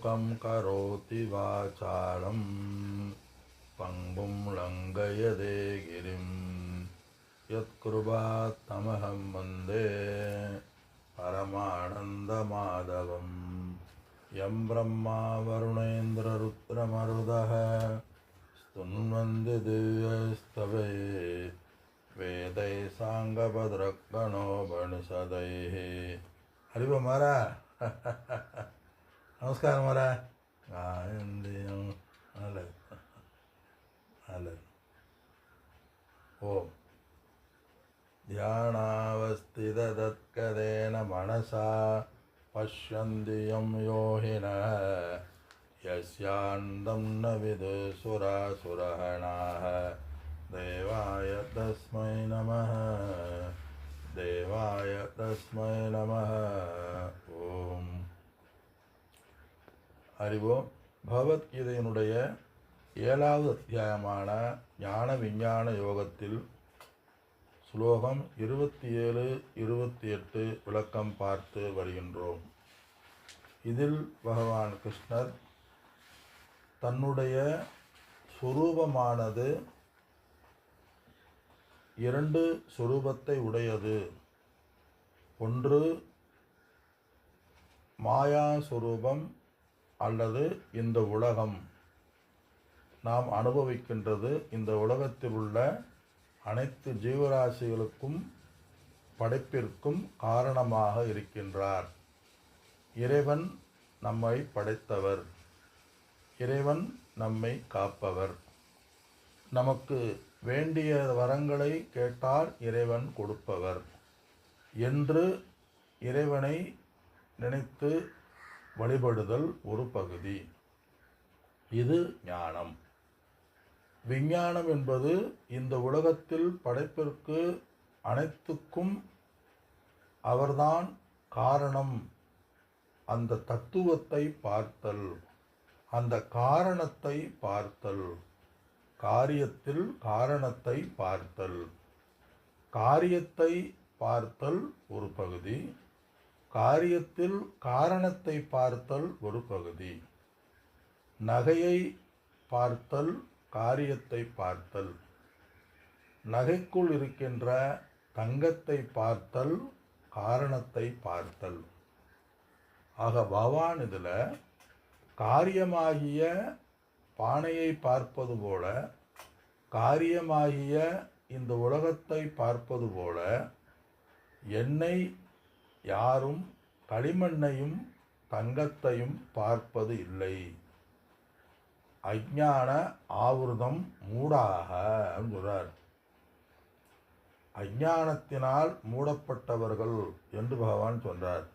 मूकं करोति वाचालं पङ्गुं लङ्घयदे गिरिं। यत्कृपात्तमहं वंदे परमानन्दमाधवं यं ब्रह्मा वरुणेन्द्ररुद्रमरुदः। स्तुन्वन्ति दिव्यस्तवे वेदैः साङ्गभद्रगणोपनिषदैः। हरिव महाराज। नमस्कार മോളെ. ആ, എന്ത് ചെയ്യും നല്ലത് നല്ലത് ഓം. ध्यानावस्थितदत्कदेन मनसा पश्यन्ति यं योहिनः यस्यान्दं न विदुसुरासुरहणाः देवाय तस्मै नमः देवाय तस्मै नमः அறிவோம். பகவத்கீதையினுடைய ஏழாவது அத்தியாயமான ஞான விஞ்ஞான யோகத்தில் ஸ்லோகம் இருபத்தி ஏழு இருபத்தி எட்டு விளக்கம் பார்த்து வருகின்றோம். இதில் பகவான் கிருஷ்ணர் தன்னுடைய சுரூபமானது இரண்டு சுரூபத்தை உடையது. ஒன்று மாயா சுரூபம் அல்லது இந்த உலகம். நாம் அனுபவிக்கின்றது இந்த உலகத்தில் உள்ள அனைத்து ஜீவராசிகளுக்கும் படைப்பிற்கும் காரணமாக இருக்கின்றார். இறைவன் நம்மை படைத்தவர். இறைவன் நம்மை காப்பவர். நமக்கு வேண்டிய வரங்களை கேட்டால் இறைவன் கொடுப்பவர். என்று இறைவனை நினைத்து வழிபடுதல் ஒரு பகுதி. இது ஞானம். விஞ்ஞானம் என்பது இந்த உலகத்தில் படைப்பிற்கு அனைத்துக்கும் அவர்தான் காரணம். அந்த தத்துவத்தை பார்த்தல். அந்த காரணத்தை பார்த்தல். காரியத்தில் காரணத்தை பார்த்தல். காரியத்தை பார்த்தல் ஒரு பகுதி. காரியத்தில் காரணத்தை பார்த்தல் ஒரு பகுதி. நகையை பார்த்தல் காரியத்தை பார்த்தல். நகைக்குள் இருக்கின்ற தங்கத்தை பார்த்தல் காரணத்தை பார்த்தல். ஆக பவான் இதில் காரியமாகிய பானையை பார்ப்பது போல காரியமாகிய இந்த உலகத்தை பார்ப்பது போல என்னை யாரும் களிமண்ணையும் தங்கத்தையும் பார்ப்பது இல்லை. அஜான ஆவிரதம் மூடாக சொல்கிறார் அஜானத்தினால் மூடப்பட்டவர்கள் என்று பகவான் சொன்னார்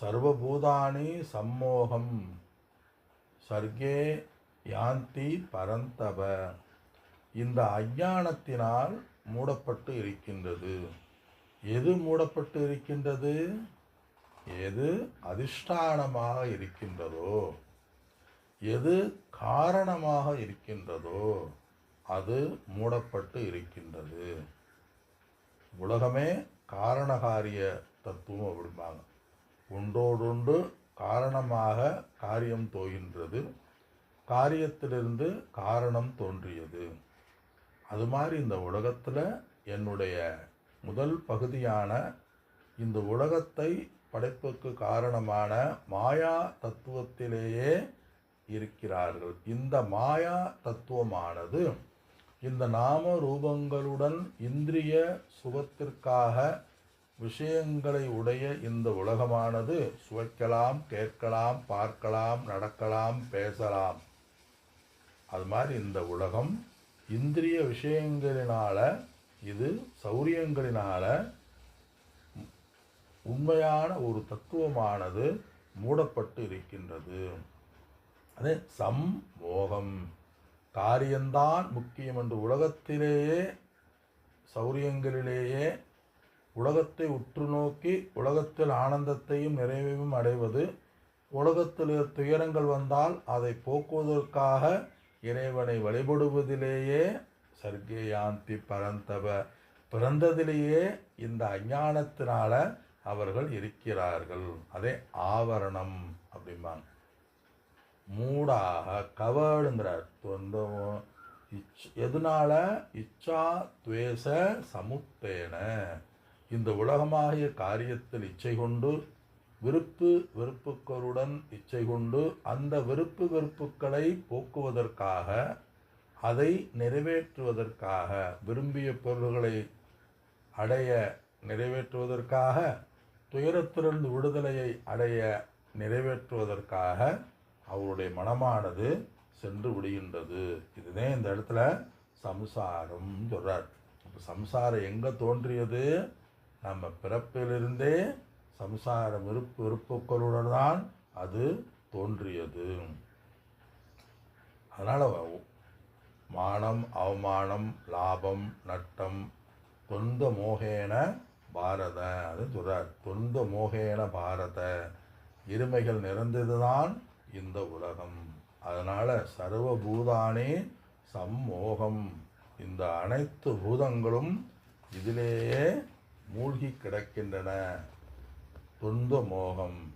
சர்வபூதானி சம்மோகம் சர்க்கே யாந்தி பரந்தப. இந்த அஜானத்தினால் மூடப்பட்டு இருக்கின்றது. எது மூடப்பட்டு இருக்கின்றது எது அதிஷ்டானமாக இருக்கின்றதோ எது காரணமாக இருக்கின்றதோ அது மூடப்பட்டு இருக்கின்றது. உலகமே காரணகாரிய தத்துவம் அப்படிம்பாங்க. ஒன்றோடொன்று காரணமாக காரியம் தோகின்றது காரியத்திலிருந்து காரணம் தோன்றியது. அது மாதிரி இந்த உலகத்தில் என்னுடைய முதல் பகுதியான இந்த உலகத்தை படைப்புக்கு காரணமான மாயா தத்துவத்திலேயே இருக்கிறார்கள். இந்த மாயா தத்துவமானது இந்த நாம ரூபங்களுடன் இந்திரிய சுகத்திற்காக விஷயங்களை உடைய இந்த உலகமானது சுவைக்கலாம் கேட்கலாம் பார்க்கலாம் நடக்கலாம் பேசலாம். அது மாதிரி இந்த உலகம் இந்திரிய விஷயங்களினால இது சௌரியங்களினால உண்மையான ஒரு தத்துவமானது மூடப்பட்டு இருக்கின்றது. அது சம்மோகம் காரியம்தான் முக்கியம் என்று உலகத்திலேயே சௌரியங்களிலேயே உலகத்தை உற்று நோக்கி உலகத்தில் ஆனந்தத்தையும் நிறைவையும் அடைவது உலகத்தில் துயரங்கள் வந்தால் அதை போக்குவதற்காக இறைவனை வழிபடுவதிலேயே சர்க்கே யாந்தி பரந்தவ. பிறந்ததிலேயே இந்த அஞ்ஞானத்தினால அவர்கள் இருக்கிறார்கள். அதே ஆவரணம் அப்படிம்பாங்க. மூடாக கவர்டுங்கிறார். தொந்த இச் எதனால? இச்சா துவேச சமுத்தேன. இந்த உலகமாகிய காரியத்தில் இச்சை கொண்டு விருப்பு வெறுப்புக்களுடன் இச்சை கொண்டு அந்த விருப்பு வெறுப்புக்களை போக்குவதற்காக அதை நிறைவேற்றுவதற்காக விரும்பிய பொருள்களை அடைய நிறைவேற்றுவதற்காக துயரத்திலிருந்து விடுதலையை அடைய நிறைவேற்றுவதற்காக அவருடைய மனமானது சென்று விடுகின்றது. இதுதான் இந்த இடத்துல சம்சாரம் சொல்கிறார் இப்போ சம்சாரம் எங்கே தோன்றியது? நம்ம பிறப்பிலிருந்தே சம்சார விருப்பு விருப்புக்களுடன் தான் அது தோன்றியது. அதனால் மானம் அவமானம் லாபம் நட்டம் தொந்த மோகேன பாரத. அது சொல்கிறார் தொந்த மோகேன பாரத. இருமைகள் நிறைந்ததுதான் இந்த உலகம். அதனால் சர்வபூதானே சம்மோகம். இந்த அனைத்து பூதங்களும் இதிலேயே மூழ்கி கிடக்கின்றன. தொந்த மோகம்.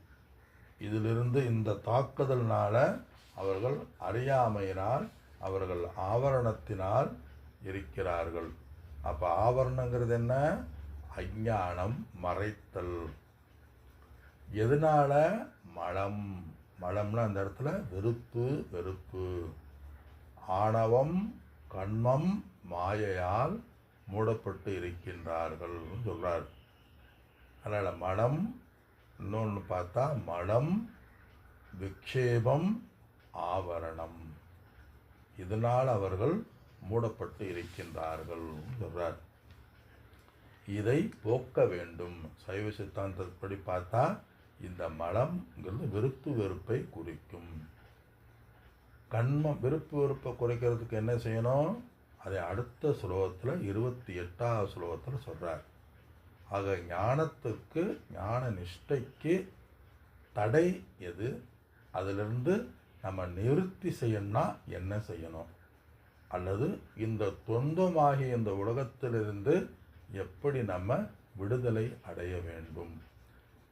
இதிலிருந்து இந்த தாக்குதல்னால் அவர்கள் அறியாமையினால் அவர்கள் ஆவரணத்தினால் இருக்கிறார்கள். அப்போ ஆவரணங்கிறது என்ன? அஞ்ஞானம் மறைத்தல். எதனால்? மலம். மலம்னா அந்த இடத்துல வெறுப்பு வெறுப்பு. ஆணவம் கண்மம் மாயையால் மூடப்பட்டு இருக்கின்றார்கள் சொல்கிறார் அதனால் மனம் இன்னொன்று பார்த்தா மலம் விக்ஷேபம் ஆவரணம். இதனால் அவர்கள் மூடப்பட்டு இருக்கின்றார்கள் சொல்கிறார் இதை போக்க வேண்டும். சைவ சித்தாந்தப்படி பார்த்தா இந்த மலம்ங்கிறது விருப்பு வெறுப்பை குறிக்கும். கண்மம் விருப்பு வெறுப்பை குறைக்கிறதுக்கு என்ன செய்யணும்? அதை அடுத்த ஸ்லோகத்தில் இருபத்தி எட்டாவது ஸ்லோகத்தில் சொல்கிறார் ஆக ஞானத்துக்கு ஞான நிஷ்டைக்கு தடை எது? அதிலிருந்து நம்ம நிவர்த்தி செய்யணும்னா என்ன செய்யணும்? அல்லது இந்த தொந்தமாகிய இந்த உலகத்திலிருந்து எப்படி நம்ம விடுதலை அடைய வேண்டும்?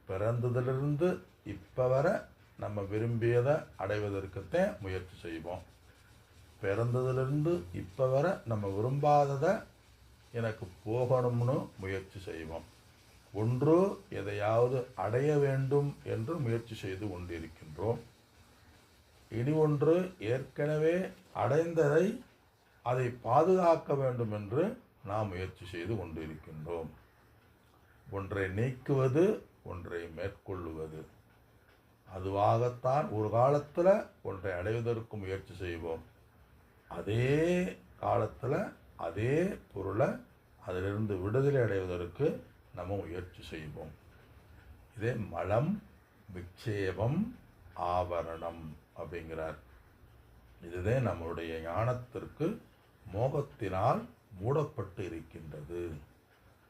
பிறந்ததிலிருந்து இப்போ வர நம்ம விரும்பியதை அடைவதற்குத்தான் முயற்சி செய்வோம். பிறந்ததிலிருந்து இப்போ வர நம்ம விரும்பாததை எனக்கு போகணும்னு முயற்சி செய்வோம். ஒன்று எதையாவது அடைய வேண்டும் என்று முயற்சி செய்து கொண்டிருக்கின்றோம். இனி ஒன்று ஏற்கனவே அடைந்ததை அதை பாதுகாக்க வேண்டும் என்று நாம் முயற்சி செய்து கொண்டிருக்கின்றோம். ஒன்றை நீக்குவது ஒன்றை மேற்கொள்ளுவது அதுவாகத்தான் ஒரு காலத்தில் ஒன்றை அடைவதற்கு முயற்சி செய்வோம். அதே காலத்தில் அதே பொருளை அதிலிருந்து விடுதலை அடைவதற்கு நம்ம முயற்சி செய்வோம். இதே மலம் விக்ஷேபம் ஆவரணம் அப்படிங்கிறார். இதுதான் நம்மளுடைய ஞானத்திற்கு மோகத்தினால் மூடப்பட்டு இருக்கின்றது.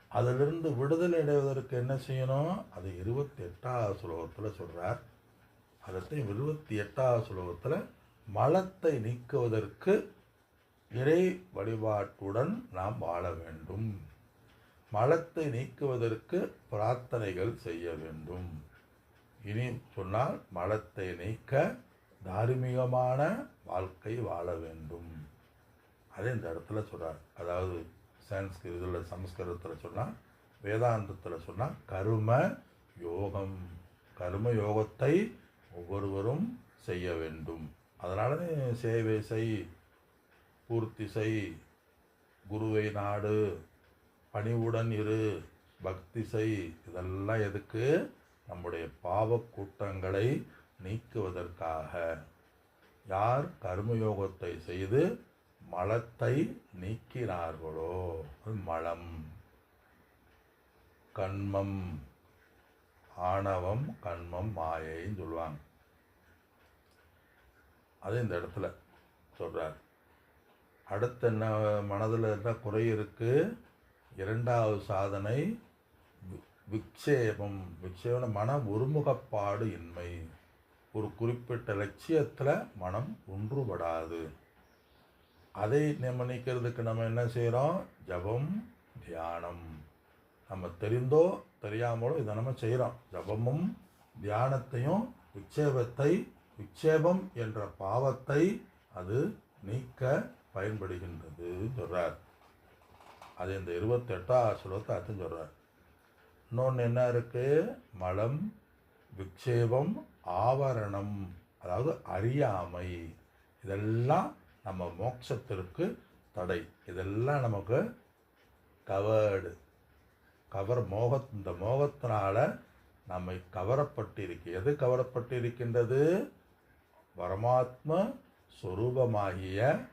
அதிலிருந்து விடுதலை அடைவதற்கு என்ன செய்யணும்? அது இருபத்தி எட்டாவது சுலோகத்தில் சொல்கிறார் அதத்தை இருபத்தி எட்டாவது சுலோகத்தில் மலத்தை நீக்குவதற்கு இறை வழிபாட்டுடன் நாம் வாழ வேண்டும். மலத்தை நீக்குவதற்கு பிரார்த்தனைகள் செய்ய வேண்டும். இனி சொன்னால் மலத்தை நீக்க தார்மீகமான வாழ்க்கை வாழ வேண்டும். அதே இந்த இடத்துல சொல்கிறார் அதாவது சான்ஸ்கிருத் இதில் சமஸ்கிருதத்தில் சொன்னால் வேதாந்தத்தில் சொன்னால் கரும யோகம். கரும யோகத்தை ஒவ்வொருவரும் செய்ய வேண்டும். அதனால சேவை செய் பூர்த்தி செய் குருவை நாடு பணிவுடன் இரு பக்தி செய். இதெல்லாம் எதுக்கு? நம்முடைய பாவக்கூட்டங்களை நீக்குவதற்காக. யார் கர்மயோகத்தை செய்து மலத்தை நீக்கினார்களோ? மலம். கண்மம். ஆணவம் கண்மம் மாயைன்னு சொல்லுவாங்க. அது இந்த இடத்துல சொல்கிறார் அடுத்து என்ன மனதில் என்ன குறை இருக்குது இரண்டாவது சாதனை வி- விக்ஷேபம். விக்ஷேபம் மன ஒருமுகப்பாடு இன்மை. ஒரு குறிப்பிட்ட லட்சியத்தில் மனம் ஒன்றுபடாது. அதை நம்ம நீக்கிறதுக்கு நம்ம என்ன செய்கிறோம் ஜபம் தியானம். நம்ம தெரிந்தோ தெரியாமலோ இதை நம்ம செய்கிறோம் ஜபமும் தியானத்தையும் விக்ஷேபத்தை விக்ஷேபம் என்ற பாவத்தை அது நீக்க பயன்படுகின்றது சொல்கிறார் அது இந்த இருபத்தெட்டாம் ஸ்லோகத்தை அர்த்தம் சொல்கிறார் இன்னொன்று என்ன இருக்குது மலம் விக்ஷேபம் ஆவரணம் அதாவது அறியாமை. இதெல்லாம் நம்ம மோட்சத்திற்கு தடை. இதெல்லாம் நமக்கு கவர்டு. கவர் மோக இந்த மோகத்தினால் நம்மை கவரப்பட்டிருக்கு. எது கவரப்பட்டிருக்கின்றது? பரமாத்ம சொரூபமாகிய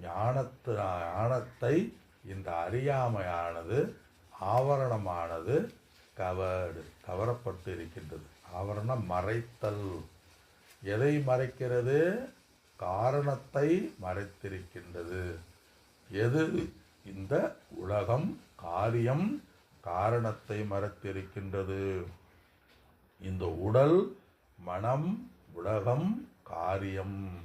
ஞானத்து ஞானத்தை இந்த அறியாமையானது ஆவரணமானது கவர்டு கவரப்பட்டு இருக்கின்றது ஆவரணம் மறைத்தல். எதை மறைக்கிறது? காரணத்தை மறைத்திருக்கின்றது. எது? இந்த உலகம் காரியம் காரணத்தை மறைத்திருக்கின்றது. இந்த உடல் மனம் உலகம் காரியம்.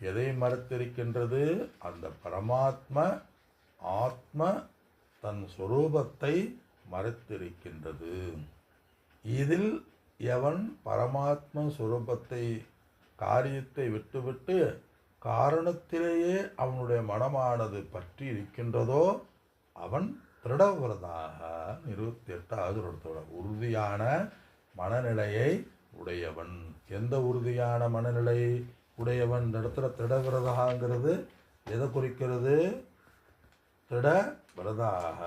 எதை மறைத்திருக்கின்றது? அந்த பரமாத்ம ஆத்ம தன் சொரூபத்தை மறைத்திருக்கின்றது. இதில் எவன் பரமாத்ம சுரூபத்தை காரியத்தை விட்டுவிட்டு காரணத்திலேயே அவனுடைய மனமானது பற்றி இருக்கின்றதோ அவன் திருடவிரதாக இருபத்தி எட்டாவது ஒருத்தோட உறுதியான மனநிலையை உடையவன். எந்த உறுதியான மனநிலை உடையவன்? இந்த இடத்துல திடவிரதாங்கிறது எதை குறிக்கிறது? திட விரதாக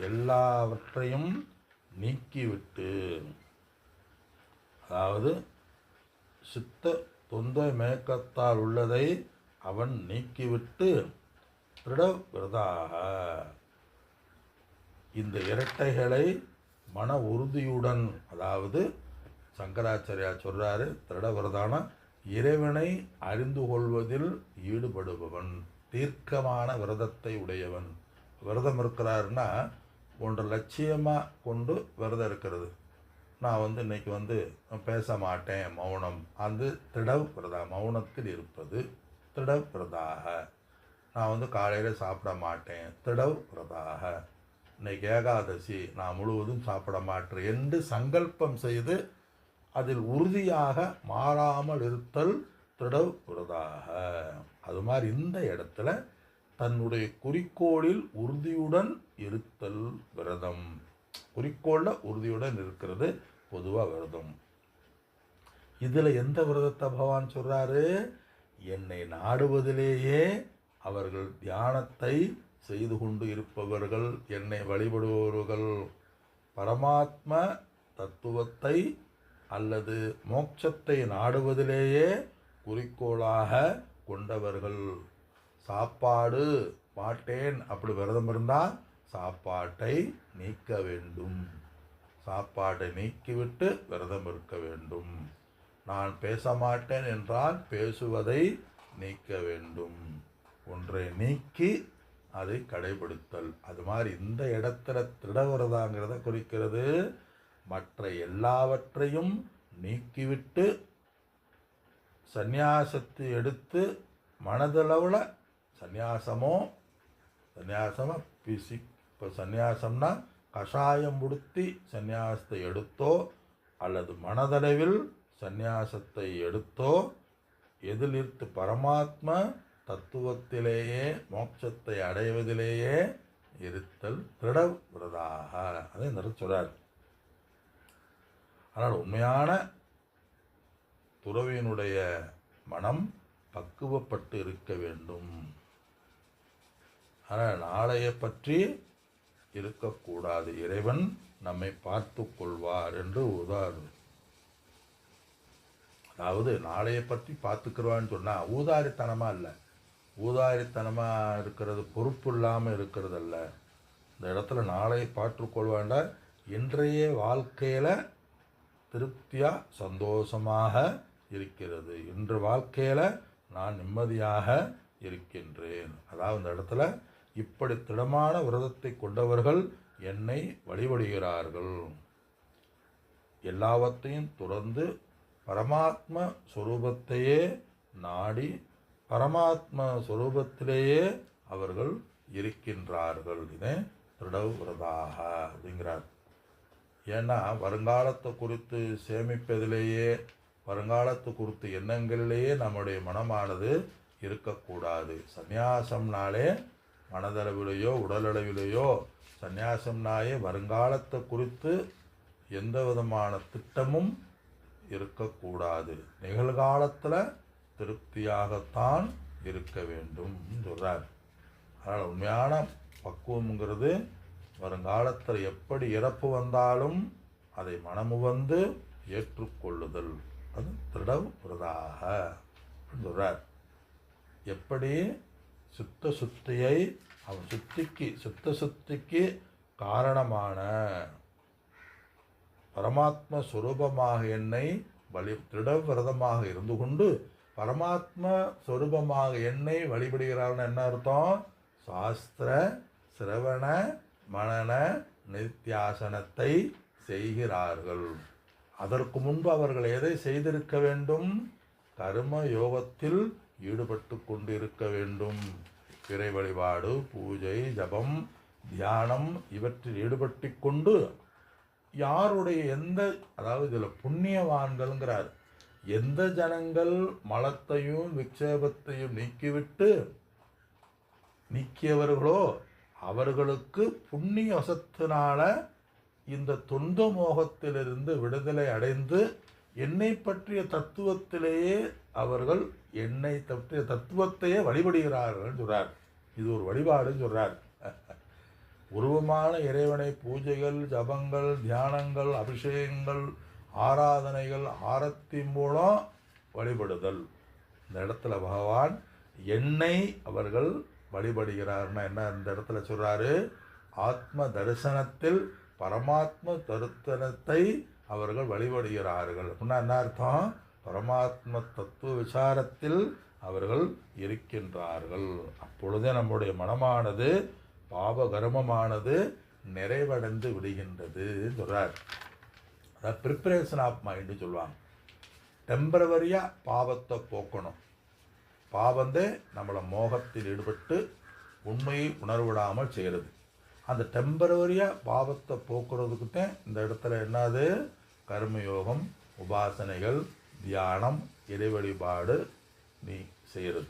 எல்லாவற்றையும் நீக்கிவிட்டு அதாவது சித்த தொந்த மேக்கத்தால் உள்ளதை அவன் நீக்கிவிட்டு திருடவிரதாக இந்த இரட்டைகளை மன உறுதியுடன் அதாவது சங்கராச்சாரியா சொல்கிறாரு திருடவிரதான இறைவனை அறிந்து கொள்வதில் ஈடுபடுபவன் தீர்க்கமான விரதத்தை உடையவன். விரதம் இருக்கிறாருன்னா ஒன்று லட்சியமாக கொண்டு விரதம் இருக்கிறது. நான் வந்து இன்னைக்கு வந்து பேச மாட்டேன் மௌனம். அது திடவ் பிரதா மௌனத்தில் இருப்பது திடவ் பிரதாக நான் வந்து காலையில் சாப்பிட மாட்டேன் திடவ் பிரதாக இன்னைக்கு ஏகாதசி நான் முழுவதும் சாப்பிட மாட்டேன் என்று சங்கல்பம் செய்து அதில் உறுதியாக மாறாமல் இருத்தல் திடவ் பிரதாக அது மாதிரி இந்த இடத்துல தன்னுடைய குறிக்கோளில் உறுதியுடன் இருத்தல் விரதம். குறிக்கோளில் உறுதியுடன் இருக்கிறது பொதுவாக விரதம். இதில் எந்த விரதத்தை பகவான் சொல்கிறாரு என்னை நாடுவதிலேயே அவர்கள் தியானத்தை செய்து கொண்டு இருப்பவர்கள் என்னை வழிபடுபவர்கள். பரமாத்ம தத்துவத்தை அல்லது மோட்சத்தை நாடுவதிலேயே குறிக்கோளாக கொண்டவர்கள். சாப்பாடு மாட்டேன் அப்படி விரதம் இருந்தால் சாப்பாட்டை நீக்க வேண்டும். சாப்பாட்டை நீக்கிவிட்டு விரதம் இருக்க வேண்டும். நான் பேச மாட்டேன் என்றால் பேசுவதை நீக்க வேண்டும். ஒன்றை நீக்கி அதை கடைபிடித்தல். அது மாதிரி இந்த இடத்துல திடவிரதாங்கிறத குறிக்கிறது. மற்ற எல்லாவற்றையும் நீக்கிவிட்டு சந்நியாசத்தை எடுத்து மனதளவில் சந்நியாசமோ சந்நியாசமோ பிசிக் இப்போ சந்நியாசம்னா கஷாயம் உடுத்தி சந்நியாசத்தை எடுத்தோ அல்லது மனதளவில் சந்நியாசத்தை எடுத்தோ எதிர்த்து பரமாத்ம தத்துவத்திலேயே மோட்சத்தை அடைவதிலேயே இருத்தல் திருடவிரதாக. அதை இந்த சொல்கிறார் ஆனால் உண்மையான துறவியினுடைய மனம் பக்குவப்பட்டு இருக்க வேண்டும். ஆனால் நாளைய பற்றி இருக்கக்கூடாது. இறைவன் நம்மை பார்த்து கொள்வார் என்று உதாரணம் அதாவது நாளைய பற்றி பார்த்துக்கிறவான்னு சொன்னால் ஊதாரித்தனமாக இல்லை. ஊதாரித்தனமாக இருக்கிறது பொறுப்பு இல்லாமல் இருக்கிறதல்ல இந்த இடத்துல நாளைய பார்த்துக்கொள்வாண்டா இன்றைய வாழ்க்கையில் திருப்தியாக சந்தோஷமாக இருக்கிறது. இன்று வாழ்க்கையில் நான் நிம்மதியாக இருக்கின்றேன். அதாவது இந்த இடத்துல இப்படி திடமான விரதத்தை கொண்டவர்கள் என்னை வழிபடுகிறார்கள். எல்லாவற்றையும் துறந்து பரமாத்ம சுரூபத்தையே நாடி பரமாத்ம சுரூபத்திலேயே அவர்கள் இருக்கின்றார்கள். இதே திருடவிரதாக அப்படிங்கிறார். ஏன்னா வருங்காலத்தை குறித்து சேமிப்பதிலேயே வருங்காலத்து குறித்து எண்ணங்களிலேயே நம்முடைய மனமானது இருக்கக்கூடாது. சந்நியாசம்னாலே மனதளவிலேயோ உடலளவிலேயோ சந்நியாசம்னாலே வருங்காலத்தை குறித்து எந்த விதமான திட்டமும் இருக்கக்கூடாது. நிகழ்காலத்தில் திருப்தியாகத்தான் இருக்க வேண்டும் சொல்கிறார் அதனால் உண்மையான பக்குவம்ங்கிறது வருங்காலத்தில் எப்படி இறப்பு வந்தாலும் அதை மனமுவந்து ஏற்றுக்கொள்ளுதல். அது திருடவுறதாக சொல்கிறார் எப்படி சுத்த சுத்தியை அவன் சுத்திக்கு சுத்த சுத்திக்கு காரணமான. பரமாத்ம சுரூபமாக என்னை வழி திருடவிரதமாக இருந்து கொண்டு பரமாத்ம சுரூபமாக என்னை வழிபடுகிறார்னு என்ன அர்த்தம்? சாஸ்திர சிரவண மனன நித்தியாசனத்தை செய்கிறார்கள். அதற்கு முன்பு அவர்கள் எதை செய்திருக்க வேண்டும்? கர்ம யோகத்தில் ஈடுபட்டு கொண்டிருக்க வேண்டும். இறை வழிபாடு பூஜை ஜபம் தியானம் இவற்றில் ஈடுபட்டு கொண்டு யாருடைய எந்த அதாவது இதில் புண்ணியவான்கள்ங்கிறார் எந்த ஜனங்கள் மலத்தையும் விக்ஷேபத்தையும் நீக்கிவிட்டு நீக்கியவர்களோ அவர்களுக்கு புண்ணிய வசத்தினால இந்த துன்ப மோகத்திலிருந்து விடுதலை அடைந்து என்னை பற்றிய தத்துவத்திலேயே அவர்கள் என்னை பற்றிய தத்துவத்தையே வழிபடுகிறார்கள் சொல்கிறார் இது ஒரு வழிபாடுன்னு சொல்கிறார் உருவமான இறைவனை பூஜைகள் ஜபங்கள் தியானங்கள் அபிஷேகங்கள் ஆராதனைகள் ஆரத்தி மூலம் வழிபடுதல். இந்த இடத்துல பகவான் என்னை அவர்கள் வழிபடுகிறார்னா என்ன? இந்த இடத்துல சொல்கிறாரு ஆத்ம தரிசனத்தில் பரமாத்ம தரிசனத்தை அவர்கள் வழிபடுகிறார்கள். அப்படின்னா என்ன அர்த்தம்? பரமாத்ம தத்துவ விசாரத்தில் அவர்கள் இருக்கின்றார்கள். அப்பொழுதே நம்முடைய மனமானது பாபகர்மமானது நிறைவடைந்து விடுகின்றது சொல்கிறார் அதாவது ப்ரிப்பரேஷன் ஆஃப் மைண்டு சொல்லுவாங்க. டெம்பரவரியாக பாவத்தை போக்கணும். பாவந்தே நம்மளை மோகத்தில் ஈடுபட்டு உண்மையை உணர்விடாமல் செய்கிறது அந்த டெம்பரவரியாக பாவத்தை போக்குறதுக்குத்தான் இந்த இடத்துல என்னது? கர்மயோகம் உபாசனைகள் தியானம் இறை வழிபாடு நீ செய்கிறது